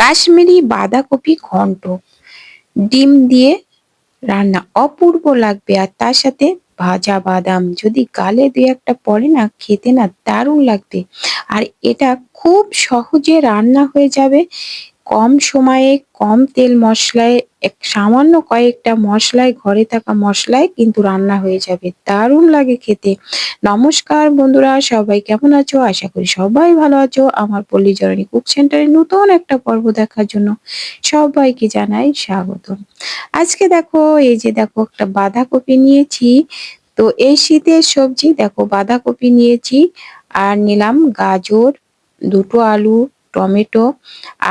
কাশ্মীরি বাঁধাকপি ঘন্ট। ডিম দিয়ে রান্না অপূর্ব লাগবে আর তার সাথে ভাজা বাদাম। যদি গালে দু একটা পড়ে না, খেতে না দারুণ লাগবে। আর এটা খুব সহজে রান্না হয়ে যাবে কম সময়ে, কম তেল মশলায়, এক সামান্য কয়েকটা মশলায়, ঘরে থাকা মশলায় কিন্তু রান্না হয়ে যাবে। দারুণ লাগে খেতে। নমস্কার বন্ধুরা, সবাই কেমন আছো? আশা করি সবাই ভালো আছো। আমার পল্লী জরণী কুক সেন্টারে নতুন একটা পর্ব দেখার জন্য সবাইকে জানাই স্বাগত। আজকে দেখো, এই যে দেখো একটা বাঁধাকপি নিয়েছি। তো এই শীতের সবজি, দেখো বাঁধাকপি নিয়েছি আর নিলাম গাজর, দুটো আলু টমেটো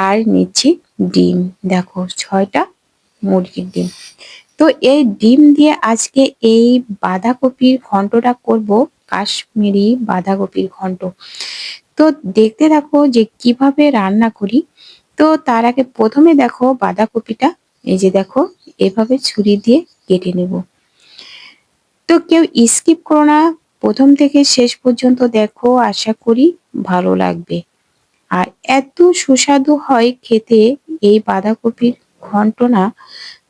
আর নিচ্ছি ডিম। দেখো, ছয়টা মুরগির ডিম। তো এই ডিম দিয়ে আজকে এই বাঁধাকপির ঘন্টটা করব, কাশ্মীরি বাঁধাকপির ঘন্ট তো দেখতে দেখো যে কীভাবে রান্না করি। তো তার আগে প্রথমে দেখো বাঁধাকপিটা, এই যে দেখো, এভাবে ছুরি দিয়ে কেটে নেব। তো কেউ স্কিপ করো না, প্রথম থেকে শেষ পর্যন্ত দেখো, আশা করি ভালো লাগবে। আর এত সুস্বাদু হয় খেতে এই বাঁধাকপির ঘন্টনা।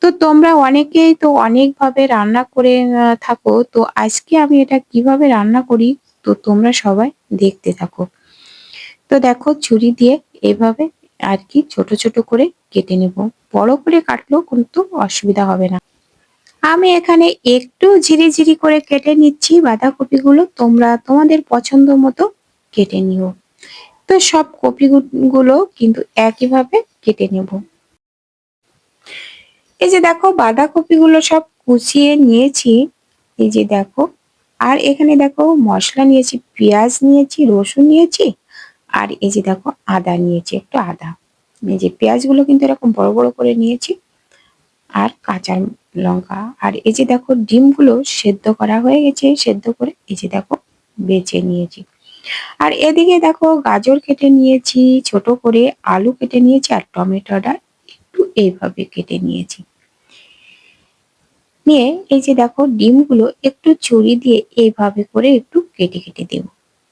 তো তোমরা অনেকেই তো অনেকভাবে রান্না করে থাকো। তো আজকে আমি এটা কীভাবে রান্না করি, তো তোমরা সবাই দেখতে থাকো। তো দেখো, ছুরি দিয়ে এভাবে আর কি ছোট ছোট করে কেটে নেব। বড় করে কাটলেও কিন্তু অসুবিধা হবে না। আমি এখানে একটু ঝিরি করে কেটে নিচ্ছি বাঁধাকপিগুলো। তোমরা তোমাদের পছন্দ মতো কেটে নিও। তো সব কপিগুলো কিন্তু একইভাবে কেটে নেব। এই যে দেখো, বাঁধাকপিগুলো সব কুচিয়ে নিয়েছি। এই যে দেখো, আর এখানে দেখো মশলা নিয়েছি, পেঁয়াজ নিয়েছি, রসুন নিয়েছি, আর এই যে দেখো আদা নিয়েছি, একটু আদা। এই যে পেঁয়াজগুলো কিন্তু এরকম বড় বড় করে নিয়েছি, আর কাঁচা লঙ্কা। আর এই যে দেখো ডিমগুলো সেদ্ধ করা হয়ে গেছে, সেদ্ধ করে এই যে দেখো বেছে নিয়েছি। আর এদিকে দেখো গাজর কেটে নিয়েছি, ছোট করে আলু কেটে নিয়েছি আর টমেটোটা একটু এইভাবে কেটে নিয়েছি। নিয়ে এই যে দেখো ডিমগুলো একটু ছুরি দিয়ে এইভাবে করে একটু কেটে কেটে দেব।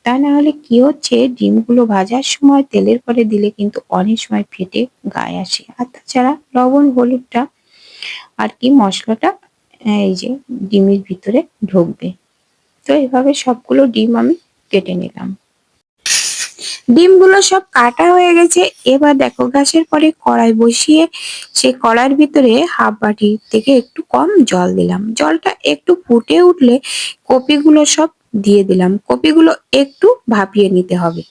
তা না হলে কি হচ্ছে, ডিমগুলো ভাজার সময় তেলের পরে দিলে কিন্তু অনেক সময় ফেটে গায়ে আসে। আর তাছাড়া লবণ, হলুদটা আর কি মশলাটা, এই যে ডিমের ভিতরে ঢুকবে। তো এইভাবে সবগুলো ডিম আমি কেটে নিলাম। ডিমগুলো সব কাটা হয়ে গেছে। এবার দেখো গ্যাসের পরে কড়াই বসিয়ে সেই কড়াইয়ের ভিতরে হাফ বাটি থেকে একটু কম জল দিলাম। জলটা একটু ফুটে উঠলে কপিগুলো সব দিয়ে দিলাম। কপিগুলো একটু ভাপিয়ে নিতে হবে।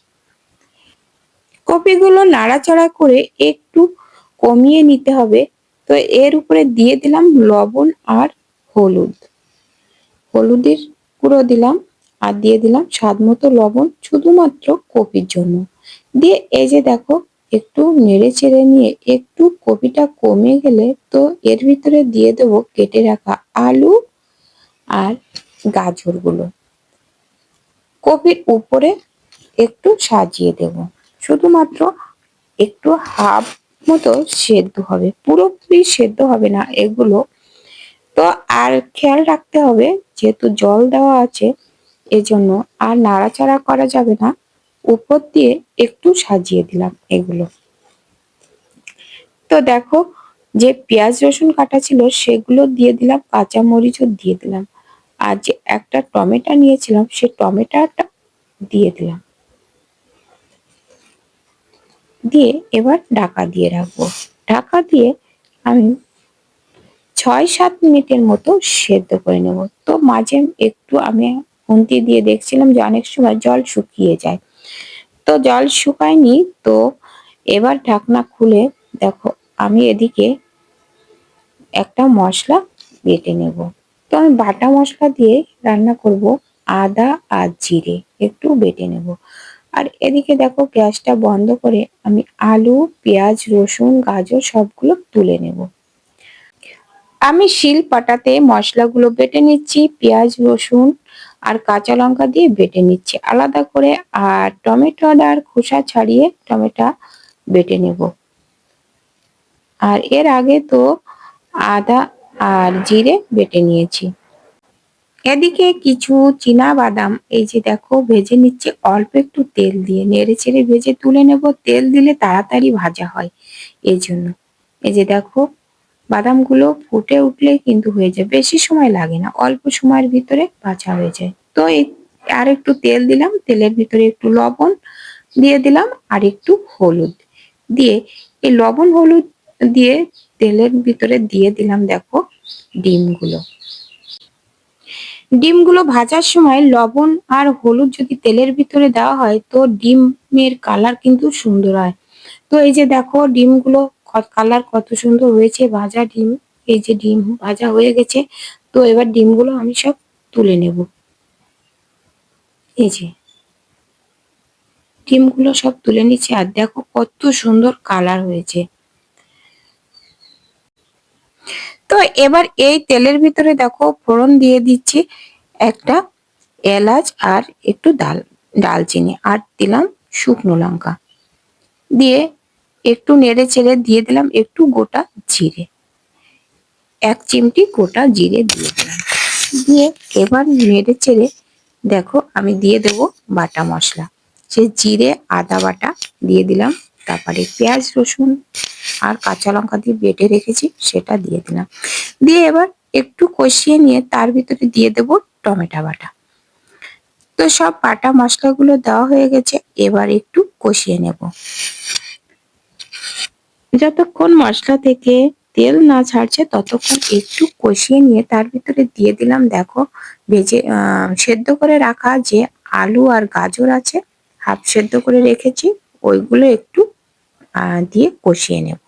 কপিগুলো নাড়াচাড়া করে একটু কমিয়ে নিতে হবে। তো এর উপরে দিয়ে দিলাম লবণ আর হলুদ। হলুদের গুঁড়ো দিলাম। আর দিয়ে দিলাম স্বাদ মতো লবণ, শুধুমাত্র কপির জন্য। দিয়ে এই যে দেখো, একটু নেড়ে চেড়ে নিয়ে একটু কপিটা কমে গেলে তো এর ভিতরে দিয়ে দেব কেটে রাখা আলু আর গাজরগুলো। কপির উপরে একটু সাজিয়ে দেব। শুধুমাত্র একটু হাফ মতো সেদ্ধ হবে। পুরোপুরি সেদ্ধ হবে না এগুলো। তো আর খেয়াল রাখতে হবে, যেহেতু জল দেওয়া আছে এজন্য আর নাড়াচাড়া করা যাবে না। উপর দিয়ে একটু সাজিয়ে দিলাম এগুলো। তো দেখো, যে পেঁয়াজ রসুন কাটা ছিল সেগুলো দিয়ে দিলাম, কাঁচা মরিচও দিয়ে দিলাম। আর যে একটা টমেটো নিয়েছিলাম সেই টমেটোটা দিয়ে দিলাম। দিয়ে এবার ঢাকা দিয়ে রাখব। ঢাকা দিয়ে আমি ছয় সাত মিনিটের মতো সেদ্ধ করে নেব। তো মাঝে একটু আমি খুন্তি দিয়ে দেখছিলাম যে অনেক সময় জল শুকিয়ে যায়। তো জল শুকায়নি, তো এবার ঢাকনা খুলে দেখো, আমি এদিকে একটা মশলা বেটে নেব। তো আমি বাটা মশলা দিয়ে রান্না করব, আদা আর জিরে একটু বেটে নেব। আর এদিকে দেখো গ্যাসটা বন্ধ করে আমি আলু, পেঁয়াজ, রসুন, গাজর সবগুলো তুলে নেব। আমি শিল পাটাতে মশলাগুলো বেটে নিচ্ছি, পেঁয়াজ, রসুন আর কাঁচা লঙ্কা দিয়ে বেটে নিচ্ছি। আলাদা করে আর টমেটো আর খোসা ছাড়িয়ে টমেটো বেটে নেব। আর এর আগে তো আদা আর জিরে বেটে নিয়েছি। এদিকে কিছু চীনা বাদাম এই যে দেখো, ভেজে নিচ্ছে। অল্প একটু তেল দিয়ে নেড়ে চেড়ে ভেজে তুলে নেব। তেল দিলে তাড়াতাড়ি ভাজা হয়। এই জন্য। এই যে দেখো বাদামগুলো ফুটে উঠলে কিন্তু হয়ে যায়। বেশি সময় লাগে না, অল্প সময়ের ভিতরে ভাজা হয়ে যায়। তো আর একটু তেল দিলাম, তেলের ভিতরে একটু লবণ দিয়ে দিলাম আর একটু হলুদ দিয়ে। এই লবণ হলুদ দিয়ে তেলের ভিতরে দিয়ে দিলাম দেখো ডিমগুলো। ডিমগুলো ভাজার সময় লবণ আর হলুদ যদি তেলের ভিতরে দেওয়া হয় তো ডিমের কালার কিন্তু সুন্দর হয়। তো এই যে দেখো ডিমগুলো কালার কত সুন্দর হয়েছে। ভাজা ডিম, এই যে ডিম ভাজা হয়ে গেছে। তো এবার ডিমগুলো আমি সব তুলে নেব। এই যে ডিমগুলো সব তুলে নিচ্ছি। আর দেখো কত সুন্দর কালার হয়েছে। তো এবার এই তেলের ভিতরে দেখো ফোড়ন দিয়ে দিচ্ছি একটা এলাচ আর একটু ডাল, ডালচিনি। আর দিলাম শুকনো লঙ্কা। দিয়ে একটু নেড়ে চেড়ে দিয়ে দিলাম, একটু গোটা জিরে। এক চিমটি গোটা জিরে দিয়ে দিলাম। দিয়ে এবার নেড়ে চেড়ে দেখো আমি দিয়ে দেব বাটা মশলা। সে জিরে, আদা বাটা দিয়ে দিলাম, তারপরে পেঁয়াজ, রসুন আর কাঁচা লঙ্কা দিয়ে বেটে রেখেছি, সেটা দিয়ে দিলাম। দিয়ে এবার একটু কষিয়ে নিয়ে তার ভিতরে দিয়ে দেব টমেটো বাটা। তো সব বাটা মশলাগুলো দেওয়া হয়ে গেছে, এবার একটু কষিয়ে নেব। যতক্ষণ মশলা থেকে তেল না ছাড়ছে, ততক্ষণ একটু কষিয়ে নিয়ে তার ভিতরে দিয়ে দিলাম, দেখো, ভেজে সেদ্ধ করে রাখা যে আলু আর গাজর আছে, হাফ সেদ্ধ করে রেখেছি, ওইগুলো একটু দিয়ে কষিয়ে নেব।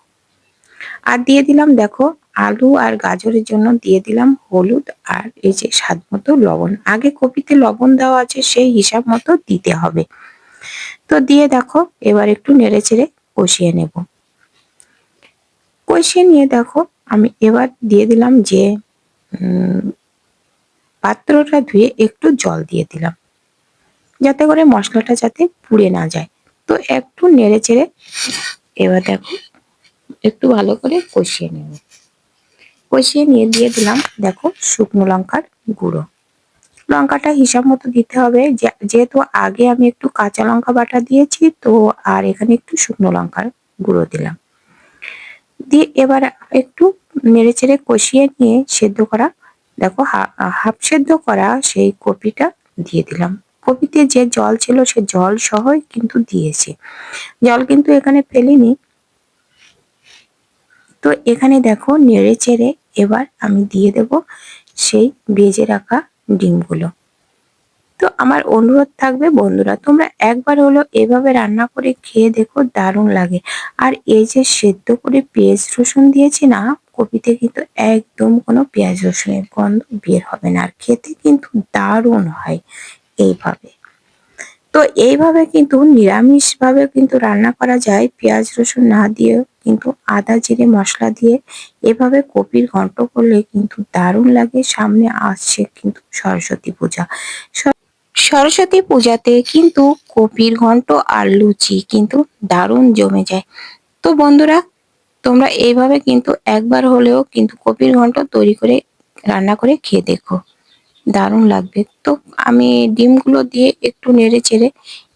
আর দিয়ে দিলাম, দেখো, আলু আর গাজরের জন্য দিয়ে দিলাম হলুদ আর এই যে স্বাদ মতো লবণ। আগে কপিতে লবণ দেওয়া আছে, সেই হিসাব মতো দিতে হবে। তো দিয়ে দেখো, এবার একটু নেড়ে চেড়ে কষিয়ে নেব। কষিয়ে নিয়ে দেখো, আমি এবার দিয়ে দিলাম যে পাত্রটা ধুয়ে একটু জল দিয়ে দিলাম। যাতে করে মশলাটা যাতে পুড়ে না যায়। তো একটু নেড়ে চেড়ে এবার দেখো, একটু ভালো করে কষিয়ে নেব। কষিয়ে নিয়ে দিয়ে দিলাম দেখো শুকনো লঙ্কার গুঁড়ো। লঙ্কাটা হিসাব মতো দিতে হবে যেহেতু আগে আমি একটু কাঁচা লঙ্কা বাটা দিয়েছি, তো আর এখানে একটু শুকনো লঙ্কার গুঁড়ো দিলাম। দিয়ে এবার একটু নেড়ে চেড়ে কষিয়ে নিয়ে সেদ্ধ করা, দেখো হাফ সেদ্ধ করা সেই কপিটা দিয়ে দিলাম। কপিতে যে জল ছিল সে জল সহই কিন্তু দিয়েছে। জল কিন্তু এখানে ফেলিনি। তো এখানে দেখো নেড়ে চেড়ে এবার আমি দিয়ে দেব সেই ভেজে রাখা ডিমগুলো। তো আমার অনুরোধ থাকবে, বন্ধুরা, তোমরা একবার হলো এভাবে রান্না করে খেয়ে দেখো, দারুণ লাগে। আর এই যে সেদ্ধ করে পেঁয়াজ রসুন দিয়েছি না, কপিতে কিন্তু একদম কোনো পেঁয়াজ রসুনের গন্ধ বের হবে না। আর খেতে কিন্তু দারুণ হয় এইভাবে। তো এইভাবে কিন্তু নিরামিষভাবে কিন্তু রান্না করা যায়। পেঁয়াজ রসুন না দিয়েও কিন্তু আদা, জিরে, মশলা দিয়ে এভাবে কপির ঘন্ট করলে কিন্তু দারুণ লাগে। সামনে আসছে কিন্তু সরস্বতী পূজা। সরস্বতী পূজাতে কিন্তু কপির ঘন্ট আর লুচি কিন্তু দারুণ জমে যায়। তো বন্ধুরা, তোমরা এইভাবে কিন্তু একবার হলেও কিন্তু কপির ঘন্ট তৈরি করে, রান্না করে খেয়ে দেখো। দারুণ লাগবে। তো আমি ডিমগুলো দিয়ে একটু নেড়ে চেড়ে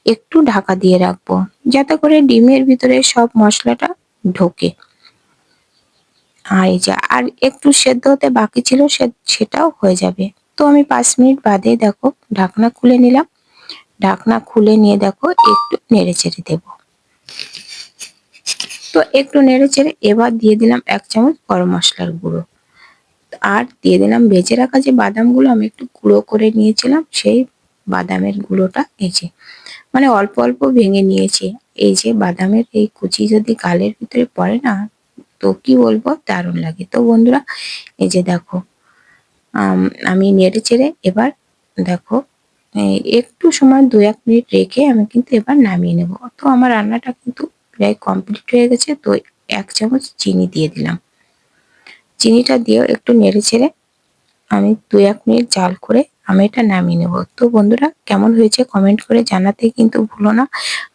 একটু ঢাকা দিয়ে রাখব, যাতে করে ডিমের ভিতরে সব মশলাটা ঢোকে। আর এই যে, আর একটু সেদ্ধ হতে বাকি ছিল সেটাও হয়ে যাবে। তো আমি পাঁচ মিনিট বাদে দেখো ঢাকনা খুলে নিলাম। ঢাকনা খুলে নিয়ে দেখো একটু নেড়ে চেড়ে দেবো। তো একটু নেড়ে চেড়ে এবার দিয়ে দিলাম এক চামচ গরম মশলার গুঁড়ো। আর দিয়ে দিলাম ভেজে রাখা যে বাদামগুলো আমি একটু গুঁড়ো করে নিয়েছিলাম সেই বাদামের গুঁড়োটা এই মানে অল্প অল্প ভেঙে নিয়েছি। এই যে বাদামের এই কুচি যদি গালের ভিতরে পড়ে না তো কি বলব? দারুণ লাগে। তো বন্ধুরা, এই যে দেখো আমি নেড়ে চেড়ে এবার দেখো একটু সময় দু এক মিনিট রেখে আমি কিন্তু এবার নামিয়ে নেব। তো আমার রান্নাটা কিন্তু প্রায় কমপ্লিট হয়ে গেছে, তো এক চামচ চিনি দিয়ে দিলাম। চিনিটা দিয়েও একটু নেড়ে ছেড়ে আমি দু এক মিনিট জাল করে আমি এটা নামিয়ে নেব। তো বন্ধুরা, কেমন হয়েছে কমেন্ট করে জানাতে কিন্তু ভুলো না।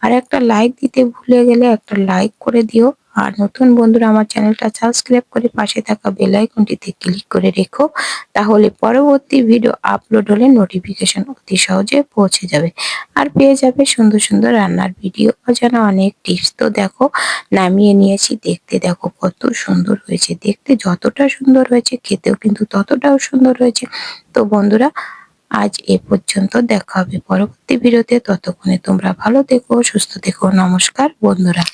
আর একটা লাইক দিতে ভুলে গেলে একটা লাইক করে দিও। আর নতুন বন্ধুরা আমার চ্যানেলটা সাবস্ক্রাইব করে পাশে থাকা বেল আইকনটিতে ক্লিক করে রেখো, তাহলে পরবর্তী ভিডিও আপলোড হলে নোটিফিকেশন অতি সহজে পৌঁছে যাবে। আর পেয়ে যাবে সুন্দর সুন্দর রান্নার ভিডিও অজানা অনেক টিপস তো দেখো, নামিয়ে নিয়েছি। দেখতে দেখো কত সুন্দর হয়েছে। দেখতে যতটা সুন্দর হয়েছে, খেতেও কিন্তু ততটাও সুন্দর হয়েছে। তো বন্ধুরা, আজ এ পর্যন্ত দেখা হবে পরবর্তী ভিডিওতে ততক্ষণে তোমরা ভালো থেকো, সুস্থ থেকো। নমস্কার বন্ধুরা।